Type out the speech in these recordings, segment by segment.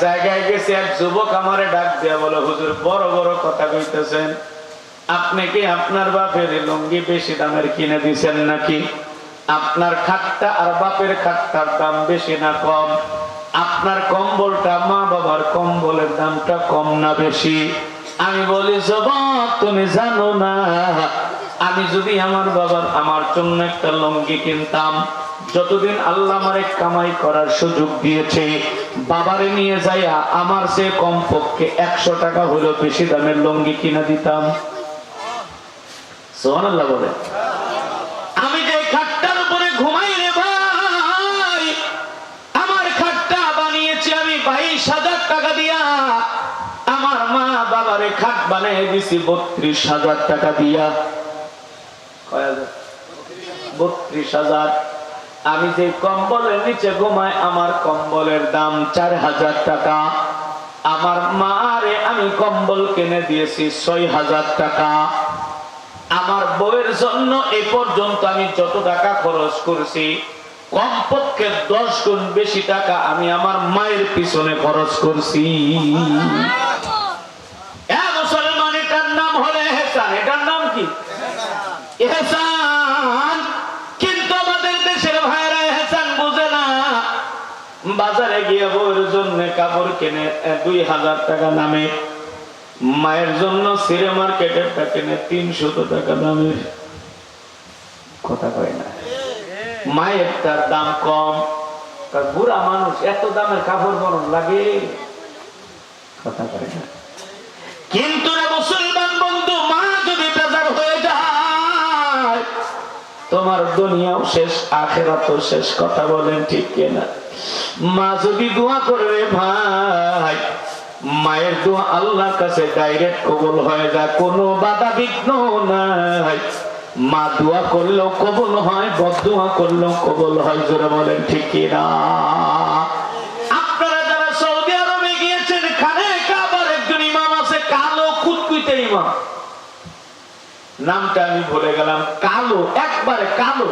জায়গায় গেছে, এক যুবক আমারে ডাক দিয়া বলে, হুজুর, বড় বড় কথা কইতেছেন। আপনি কি আপনার বাপের লুঙ্গি বেশি দামের কিনে দিছেন নাকি? আপনার খাটটা আর বাপের খাটটার দাম বেশি না কম? আপনার কম্বলটা মা বাবার কম্বলের দামটা কম না বেশি? আমি বলি যুবক তুমি জানো না। আমি যদি আমার বাবার, আমার জন্য একটা লুঙ্গি কিনতাম, যতদিন আল্লাহ আমারে কামাই করার সুযোগ দিয়েছে, বাবারে নিয়ে যাইয়া আমার সে কমপক্ষে একশো টাকা হলো বেশি দামের লুঙ্গি কিনে দিতাম। বলে আমি যে খাটটার উপরে ঘুমাই রে ভাই, আমার খাটটা বানিয়েছি আমি বাইশ হাজার টাকা দিয়া। আমার মা বাবারে খাট বানিয়ে দিছি বত্রিশ হাজার টাকা দিয়া। বত্রিশ হাজার। আমি যে কম্বলের নিচে ঘুমাই, আমার কম্বলের দাম চার হাজার টাকা। আমার মা মারে আমি কম্বল কিনে দিয়েছি ছয় হাজার টাকা। আমার বউয়ের জন্য এ পর্যন্ত আমি যত টাকা খরচ করছি, কমপক্ষে দশ গুণ বেশি টাকা আমি আমার মায়ের পিছনে খরচ করছি এ মুসলমান এটার নাম হলে হেসান এটার নাম কি বাজারে গিয়ে জন্য কাপড় দুই হাজার টাকা মায়ের জন্য সিরে তিনশো টাকা কথা কয় না। মায়ের তার দাম কম। তার বুড়া মানুষ এত দামের কাপড় বরণ লাগে। কথা কয় না। কিন্তু তোমার দুনিয়াও শেষ, আখেরাতও শেষ, কথা বলেন ঠিক কিনা? মা যদি দোয়া করবে ভাই, মায়ের দোয়া আল্লাহর কাছে ডাইরেক্ট কবুল হয়ে যায়, কোনো বাধা বিঘ্ন নাই। মা দোয়া করলেও কবুল হয় বদুয়া করলেও কবুল হয়, জোরে বলেন ঠিক কিনা? আপনারা যারা সৌদি আরবে গিয়েছেন, খানে কাবার একজন ইমাম আছে, কালো কুতকুইতে ইমাম। নামটা আমি ভুলে গেলাম, কালো, একবারে কালো।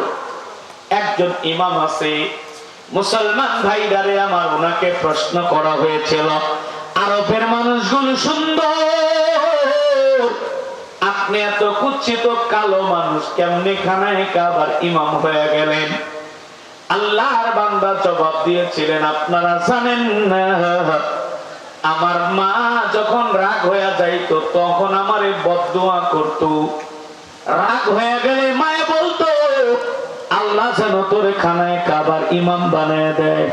একজন ইমাম আছে, মুসলমান ভাইদারে আমার ওনাকে প্রশ্ন করা হয়েছিল, আরবের মানুষগুলো সুন্দর, আপনি এত কুচ্ছিত কালো মানুষ কেমনে খানায় কাবার ইমাম হয়ে গেলেন? আল্লাহর বান্দা জবাব দিয়েছিলেন, আপনারা জানেন না। আমার মা যখন রাগ হয়ে যাইতো, তখন আমারে বদদোয়া করত। রাগ হয়ে গেলে মায়ে বলতো, আল্লাহ যেন তোরে খানায় কাবার ইমাম বানায় দেয়।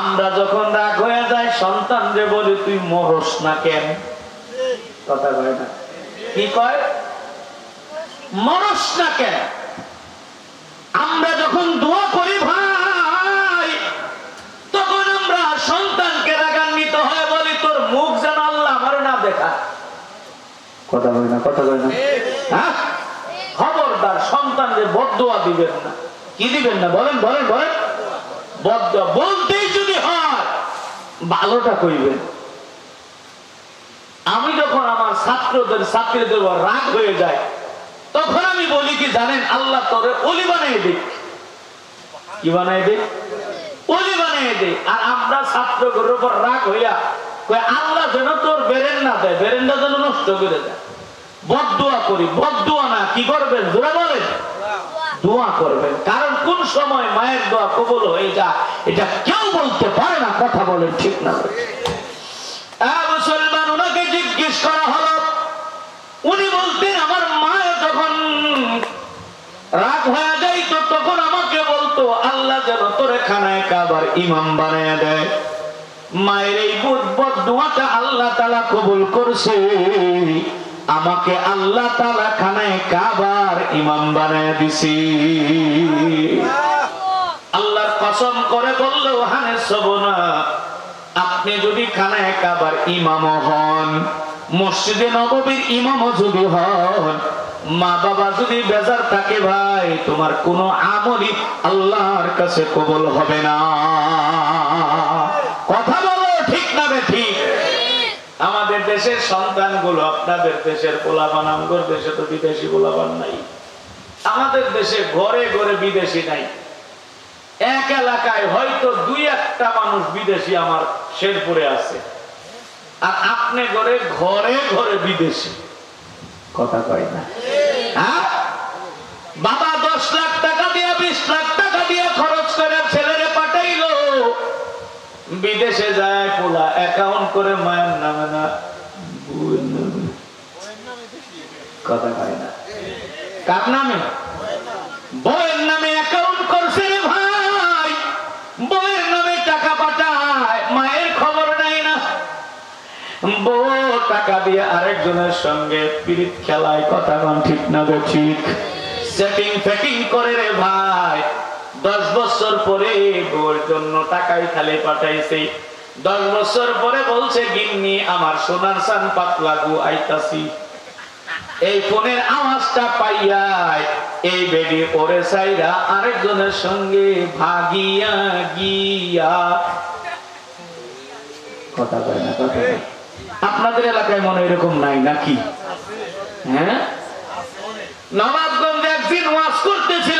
আমরা যখন রাগ হয়ে যাই, সন্তান যে বলি, তুই মরস না কেন? কথা কয় না। কি কয়? মরস না কেন? আমরা যখন দোয়া করি ভাই তখন আমরা সন্তানকে রাগান্বিত হয়ে বলি তোর মুখ যেন আল্লাহ আমার না দেখা কথা কই না, কথা কই না। হ্যাঁ? খবরদার সন্তানদের বদদোয়া দিবেন না, কি দিবেন না? বলেন বলেন বলেন। বদদোয়া বলতেই যদি হয়, ভালোটা কইবেন। আমি যখন আমার ছাত্রদের, ছাত্রীদের রাগ হয়ে যায় তখন আমি বলি কি জানেন, আল্লাহ তোরে অলি বানাই দিক। কি বানাই দিক? অলি বানাই দে আর আমরা ছাত্রগুলোর উপর রাগ হইয়া আল্লাহ যেন তোর বেরেন না দেয়, বেরেনটা যেন নষ্ট করে দেয়। বদদোয়া করি বদদোয়া না, কি করবেন? জোরে বলেন। দোয়া করবেন। কারণ কোন সময় মায়ের দোয়া কবুল হয়ে যায়, এটা কেউ বলতে পারে না, কথা বলেন ঠিক না। মুসলমান, ওনাকে জিজ্ঞেস করা হলো, উনি বলতেন, আমার মা যখন রাগ হয়ে যাইতো তখন আমাকে বলতো, আল্লাহ যেন তোরে খানায় কাবার ইমাম বানায় দেয়। মায়ের এই বুধবত দোয়াটা আল্লাহ তালা কবুল করছে। আমাকে আল্লাহ তালা খানায় কাবার ইমাম বানায় দিছি। আল্লাহর কসম করে বলল হানে সবনা। আপনি যদি খানায় কাবার ইমাম হন, মসজিদে নববীর ইমাম যদি হন মা বাবা যদি বেজার থাকে ভাই, তোমার কোনো আমলই আল্লাহর কাছে কবল হবে না কথা বলো ঠিক না বে ঠিক আমাদের দেশের সন্তানগুলো আপনাদের দেশের পোলাপান, আমগর দেশে তো বিদেশি পোলাপান নাই। আমাদের দেশে ঘরে ঘরে বিদেশি নাই। এক এলাকায় হয়তো দুই একটা মানুষ বিদেশি আমার শেরপুরে আছে। আর আপনি ঘরে ঘরে ঘরে বিদেশি। কথা কয় না। হ্যাঁ? বাবা দশ লাখ টাকা দিয়ে বিশ লাখ বিদেশে যায়, পোলা অ্যাকাউন্ট করে মায়ের নামে না। কথা কয় না। কার নামে? বউয়ের নামে অ্যাকাউন্ট করছে রে ভাই। বউয়ের নামে টাকা পাঠায়, মায়ের খবর নাই না। বউ টাকা দিয়ে আরেকজনের সঙ্গে পিরিত খেলায় কথা কন ঠিক না ঠিক। সেটিং ফেটিং করে রে ভাই। দশ বছর পরে বউর জন্য টাকাই খালি পাঠাইছে। দশ বছর পরে বলছে, গিন্নি, আমার সোনার সান পাতলা গু আইতাছি। এই ফোনের আওয়াজটা পাইয়াই এই বেডি ওরে সাইরা আরেকজনের সঙ্গে ভাগিয়া গিয়া। কথা কয় না, কথা আপনাদের এলাকায় মনে এরকম নাই নাকি? হ্যাঁ? নবাবগঞ্জে একদিন ওয়াজ পৌঁছইলা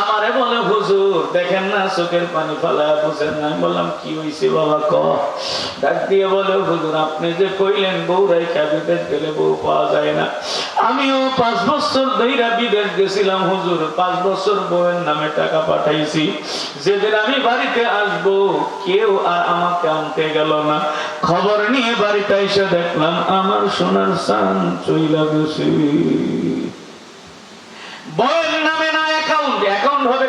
আমারে বলে, হুজুর, দেখেন না, চোখের পানি ফেলা বুঝেন না বললাম, কি হয়েছে বাবা ক? ডাক দিয়ে বলে, হুজুর, আপনি যে কইলেন, বউ রেখা বিদেশ গেলে বউ পাওয়া যায় না। আমিও পাঁচ বছর ধইরা বিদেশ গেছিলাম, হুজুর, পাঁচ বছর বউয়ের নামে টাকা পাঠাইছি। যেদিন আমি বাড়িতে আসব, কেউ আর আমাকে আনতে গেল না। খবর নিয়ে বাড়িতে এসে দেখলাম, আমার সোনার সান চইলা গেছে। বউয়ের নামে না অ্যাকাউন্ট অ্যাকাউন্ট হবে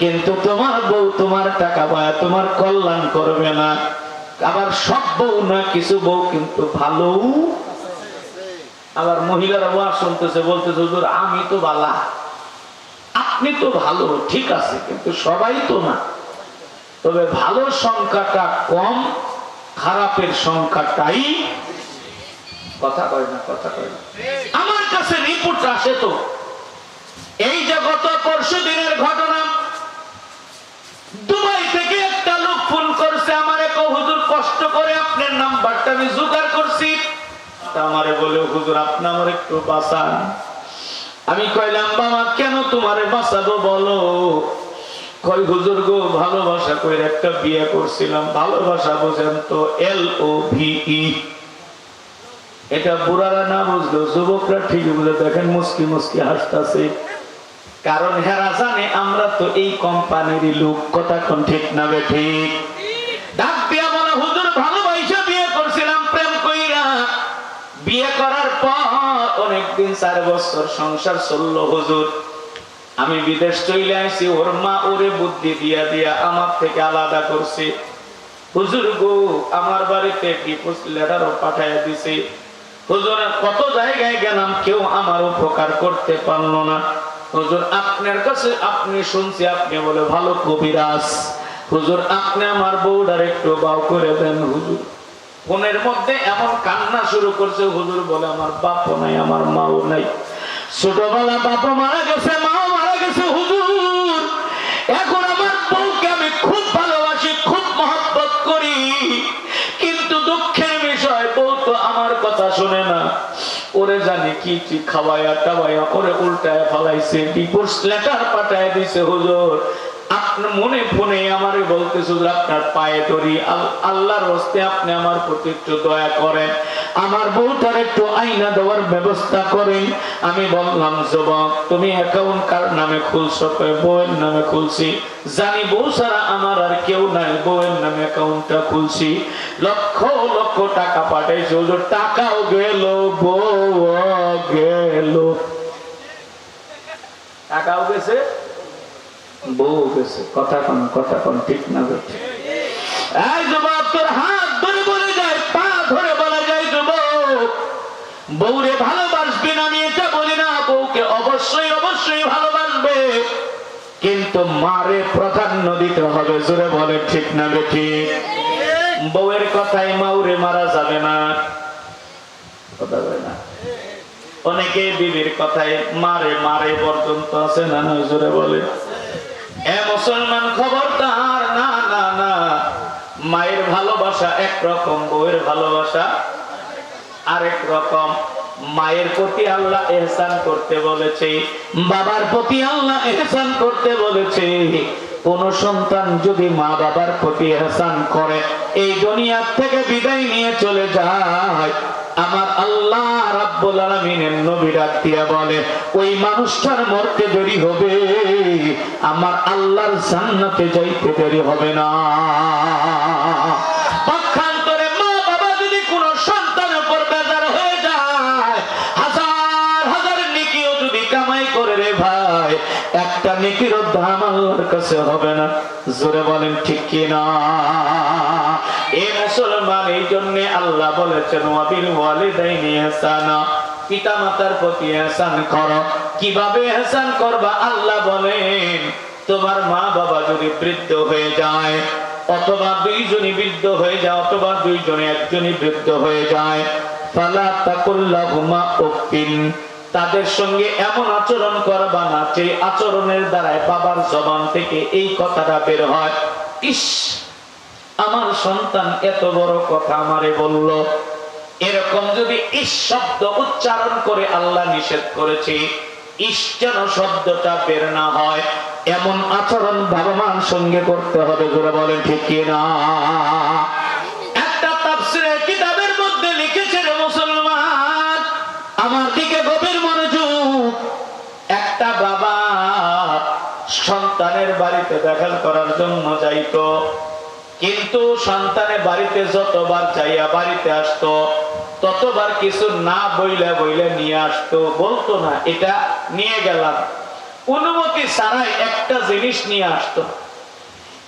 কিন্তু তোমার বউ তোমার টাকা পায়, তোমার কল্যাণ করবে না। আবার সব বউ না, কিছু বউ কিন্তু ভালো আবার মহিলারা ওয়াজ শুনতেছে, বলতেছে, হুজুর, আমি তো বালা। আপনি তো ভালো, ঠিক আছে, কিন্তু সবাই তো না। তবে ভালোর সংখ্যাটা কম, খারাপের সংখ্যাটাই কথা কয় না, কথা কয় না। আমার কাছে রিপোর্ট আসে তো। এই যে গত পরশু দিনের ঘটনা দুবাই থেকে একটা লোক ফোন করছে আমারে কো হুজুর কষ্ট করে আপনার নাম্বারটা আমি জোগাড় করছি। আমারে বলে, হুজুর, আপনি আমার একটু বাঁচান। আমি কইলাম, বাবা, কেন তোমারে বাঁচাবো বলো? কই, হুজুর গো, ভালোবাসা কইরা একটা বিয়ে করছিলাম। ভালোবাসা বোঝেন তো, এল ও ভি ই। এটা বুড়ারা না বুঝলো, যুবকরা ঠিক বুঝে দেখেন, মুস্কি মুস্কি হাসতাছে। কারণ হেরা জানে, আমরা তো এই কোম্পানির লোক, কথা কোন ঠিক না বে ঠিক দিয়া বলে হুজুর ভালোবাসা বিয়ে করছিলাম প্রেম কইরা বিয়ে করার পর অনেকদিন চার বছর সংসার চলল, হুজুর। আমি বিদেশ চলে আসছি ওর মা ওরে বুদ্ধি দিয়া দিয়া আমার থেকে আলাদা করছে। হুজুর গো, আমার বাড়িতে ডিপোজ লেটারও পাঠাইয়া দিছে। হুজুর কত জায়গায় গেলাম, কেউ আমার উপকার করতে পারল না। হুজুর, আপনার কাছে আপনি শুনছি, আপনি বলে ভালো কবিরাজ। হুজুর, আপনি আমার বউডার একটু বাউ করে দেন, হুজুর। ফোনের মধ্যে এমন কান্না শুরু করছে, হুজুর বলে আমার বাপও নাই, আমার মাও নাই। ছোটবেলা বাবা মারা গেছে, মাও মারা গেছে, হুজুর, এখন আমার বউকে আমি খুব ভালোবাসি, খুব মহব্বত করি। কিন্তু দুঃখের বিষয়, বউ তো আমার কথা শুনে না। ওরে জানি কি কি খাওয়ায়া টাওয়ায়া, ওরে উল্টায় ফলাইছে ডিভোর্স লেটার পাঠায় দিছে, হুজুর। মনে ফোনে আমারে বলতেছে আপনার পায়ে ধরি। আল্লাহর হস্তে আপনি আমার প্রতি একটু দয়া করেন। আমার বউটার একটু আইনা দেওয়ার ব্যবস্থা করেন। আমি বললাম, যুবক, তুমি অ্যাকাউন্ট কার নামে খুলছো? বউয়ের নামে খুলছি। জানি বউ ছাড়া আমার আর কেউ নাই, বউয়ের নামে অ্যাকাউন্টটা খুলছি। লক্ষ লক্ষ টাকা পাঠাইছি। টাকাও গেল বউ গেল। টাকাও গেছে? বউ গেছে কথা কোন কথা কোন, ঠিক না বেঠিক? এই যুবক, তোর হাত ধরে বলে যায়, পা ধরে বলা যায় যুবক। বউরে ভালোবাসবে না আমি এটা বলি না, বউকে অবশ্যই অবশ্যই ভালোবাসবে। কিন্তু মারে প্রাধান্য দিতে হবে, জোরে বলে, ঠিক না বেঠি বউয়ের মাউরে মারা যাবে না। না। অনেকে বিবির কথায় মারে মারে পর্যন্ত আছে না, জোরে বলে। এ মুসলমান খবরদার, না না না। মায়ের ভালোবাসা একরকম, বউয়ের ভালোবাসা আরেক রকম। মায়ের প্রতি আল্লাহ এহসান করতে বলেছে, বাবার প্রতি আল্লাহ এহসান করতে বলেছে। কোন সন্তান যদি মা বাবার প্রতি এহসান করে, এই দুনিয়ার থেকে বিদায় নিয়ে চলে যায়। আমার আল্লাহ রাব্বুল আলামিনের নবী দিয়া বলে, ওই মানুষটার মরতে দেরি হবে। আমার আল্লাহর জান্নাতে যাইতে দেরি হবে না। কোন একটা কাছে হবে না। জোরে বলেন, ঠিক কি না? এ মুসলমান, এই জন্য আল্লাহ বলেছেন, ওয়াবিল ওয়ালিদাইনি ইহসানা পিতা মাতার প্রতি এহসান করো। কীভাবে এহসান করবা? আল্লাহ বলেন, তোমার মা বাবা যদি বৃদ্ধ হয়ে যায়, অথবা দুইজনই বৃদ্ধ হয়ে যায়, অথবা দুইজনে একজনই বৃদ্ধ হয়ে যায়, ফালা তাকুল্লাহুমা উফিন তাদের সঙ্গে এমন আচরণ করবা না যে আচরণের দ্বারায় বাবার জবান থেকে এই কথাটা বের হয়। ইস! আমার সন্তান এত বড় কথা আমারে বলল। এরকম যদি ইস শব্দ উচ্চারণ করে আল্লাহ নিষেধ করেছে শব্দটা হয়, এমন আচরণ সঙ্গে করতে হবে একটা কিতাবের মধ্যে মুসলমান, আমার দিকে গভীর মনোযোগ। একটা বাবা সন্তানের বাড়িতে দেখা করার জন্য যাইতো। কিন্তু সন্তানের বাড়িতে যতবার যাইয়া বাড়িতে আসতো, ততবার কিছু না বইলে বইলে নিয়ে আসতো, বলতো না, এটা নিয়ে গেলাম। অনুমতি ছাড়াই একটা জিনিস নিয়ে আসতো।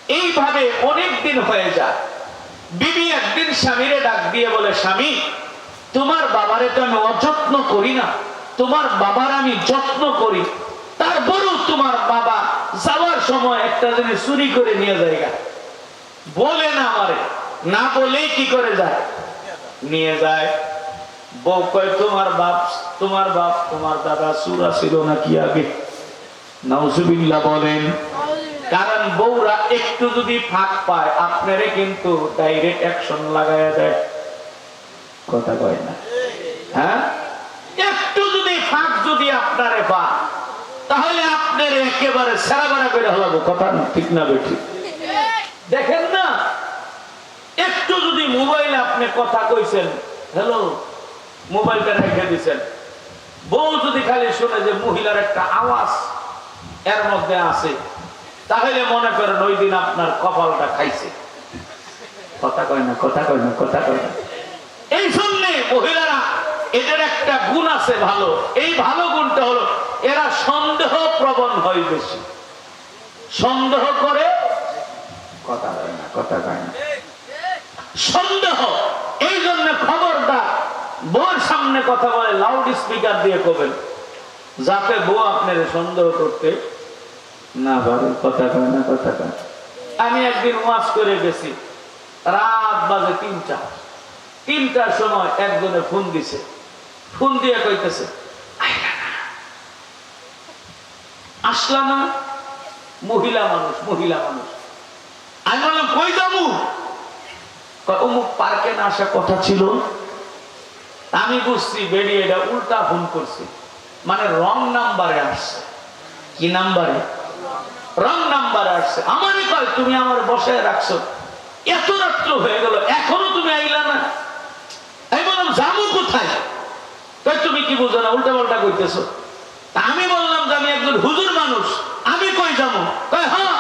এইভাবে অনেক দিন হয়ে যায়। বিবি একদিন স্বামীরে ডাক দিয়ে বলে, স্বামী, তোমার বাবারে তো আমি অযত্ন করি না। তোমার বাবার আমি যত্ন করি। তারপরেও তোমার বাবা যাওয়ার সময় একটা জিনিস চুরি করে নিয়ে যায়। বলে না আমারে না বলেই কি করে যায়? নিয়ে যায়। বউ কয়, তোমার বাপ তোমার বাপ, তোমার দাদা সুরা ছিল নাকি আগে? নাউজুবিল্লাহ বলেন, কারণ বউরা একটু যদি ফাঁক পায়, আপনারে কিন্তু ডাইরেক্ট অ্যাকশন লাগায়া দেয়। কথা কয় না। হ্যাঁ? একটু যদি ফাঁক যদি আপনারে পায়, তাহলে আপনার একেবারে সেরাবারা করে হলাবো কথা ঠিক না বেঠি দেখেন না? একটু যদি মোবাইলে আপনি কথা কইছেন হ্যালো মোবাইলটা রেখে দিছেন। বউ যদি খালি শুনে যে মহিলার একটা আওয়াজ এর মধ্যে আছে, তাহলে মনে করেন ওই দিন আপনার কপালটা খাইছে। কথা কয় না, কথা কয় না, কথা কয় না। এই জন্যে মহিলারা, এদের একটা গুণ আছে ভালো। এই ভালো গুণটা হলো, এরা সন্দেহ প্রবণ হয় বেশি। সন্দেহ করে কথা কয় না কথা কয় না। সন্দেহ এই জন্য খবরদার বউর সামনে কথা বলে লাউড স্পিকার দিয়ে কবেন যাতে বউ আপনার সন্দেহ করতে না পারে। কথা কয় না কথা কয় আমি একদিন ওয়াজ করে গেছি রাত বাজে তিনটা। তিনটার সময় একজনে ফোন দিছে। ফোন দিয়ে কইতেছে "আইলা না। আসলা না। মহিলা মানুষ মহিলা মানুষ। আমি বললাম, কই যাব? অমুক পার্কে না আসা কথা ছিল? আমি বুঝছি, বেরিয়ে এটা উল্টা ফোন করছি। মানে রং নাম্বারে আসছে। কি নাম্বারে রং নাম্বারে আসছে। আমারই কয়, তুমি আমার বসায় রাখছো। এত রাত্র হয়ে গেল, এখনও তুমি আইলা না। আমি বললাম, যাব কোথায়? কই তুমি কি বুঝো না উল্টা পাল্টা কইতেছো আমি বললাম যে আমি একজন হুজুর মানুষ, আমি কই যাব? হ্যাঁ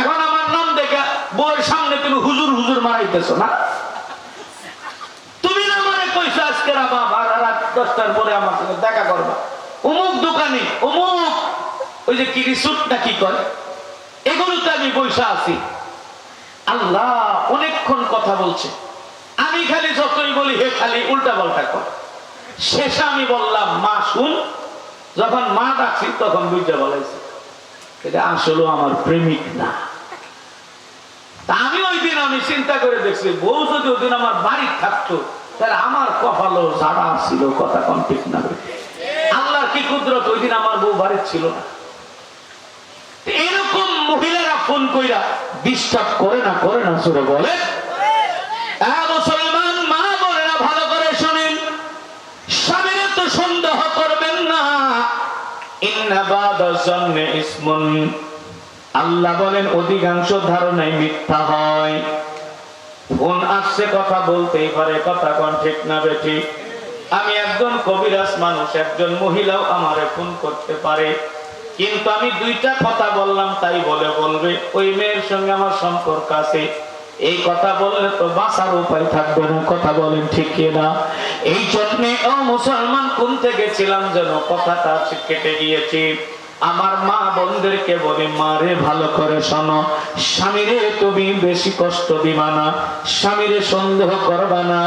এখন আমার নাম দেখে বউয়ের সামনে তুমি হুজুর হুজুর মারাইতেছো না? তুমি না মানে কইছো আজকে রাত দশটার পরে আমার সঙ্গে দেখা করবা। অমুক দোকানে, অমুক ওই যে কিরি সুট না কি করে এগুলোতে আমি বৈশা আছি। আল্লাহ অনেকক্ষণ কথা বলছে। আমি খালি যতই বলি, হে খালি উল্টা পাল্টা কর শেষে আমি বললাম, মা, শুন, যখন মা ডাকছি, তখন বুঝতে বলাইছে। এটা আসলে আমার প্রেমিক না। তা আমি ওই দিন আমি চিন্তা করে দেখছি বউ যদি ওই দিন আমার বাড়ি থাকতো তাহলে আমার কপালও ঝাড়া ছিল কথা কম ঠিক না। আল্লাহর কি কুদরত ওই দিন আমার বউ বাড়ি ছিল না। এরকম মহিলারা ফোন কইরা ডিস্টার্ব করে না করে না সুরে বলে। হ্যাঁ, মুসলমান মা বোনেরা ভালো করে শোনেন। স্বামীর তো সন্দেহ করবেন না। ইন্না বাদা ইসমুন। আল্লাহ বলেন, অধিকাংশ ধারণাই মিথ্যা হয়। ফোন আসছে, কথা বলতেই পারে, কথা কোন ঠিক না বেঠিক আমি একজন কবিরাজ মানুষ, একজন মহিলাও আমারে ফোন করতে পারে। কিন্তু আমি দুইটা কথা বললাম, তাই বলে বলবে, ওই মেয়ের সঙ্গে আমার সম্পর্ক আছে। এই কথা বললে তো বাঁচার উপায় থাকবে না, কথা বলেন ঠিক না এই জন্যে, ও মুসলমান কোন থেকে ছিলাম যেন, কথাটা কেটে গিয়েছে। আমার মা বোনদেরকে বলি মারে ভালো করে শোনো। স্বামীরে তুমি বেশি কষ্ট দিবা না, স্বামীরে সন্দেহ করবা না।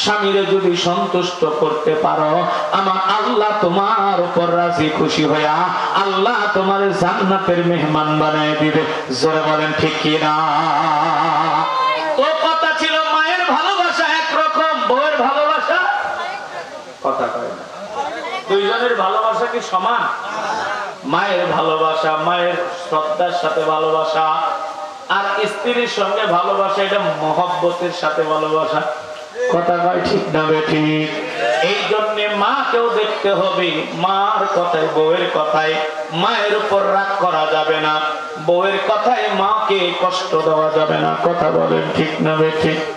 স্বামীরে যদি সন্তুষ্ট করতে পারো, আমার আল্লাহ তোমার উপর রাজি খুশি হইয়া আল্লাহ তোমার জান্নাতের মেহমান বানায় দিবে। জোরে বলেন, ঠিক কিনা কথা ছিল মায়ের ভালোবাসা একরকম, বউয়ের ভালোবাসা? কথা কয় না। দুইজনের ভালোবাসা কি সমান? মায়ের ভালোবাসা, মায়ের শ্রদ্ধার সাথে ভালোবাসা, আর স্ত্রীর সঙ্গে ভালোবাসা, এটা মহব্বতের সাথে ভালোবাসা। কথা কয় ঠিক না ঠিক? এই জন্য মাকেও দেখতে হবে, মার কথায়, বউয়ের কথায় মায়ের উপর রাগ করা যাবে না। বউয়ের কথায় মাকে কষ্ট দেওয়া যাবে না। কথা বলেন ঠিক না ঠিক?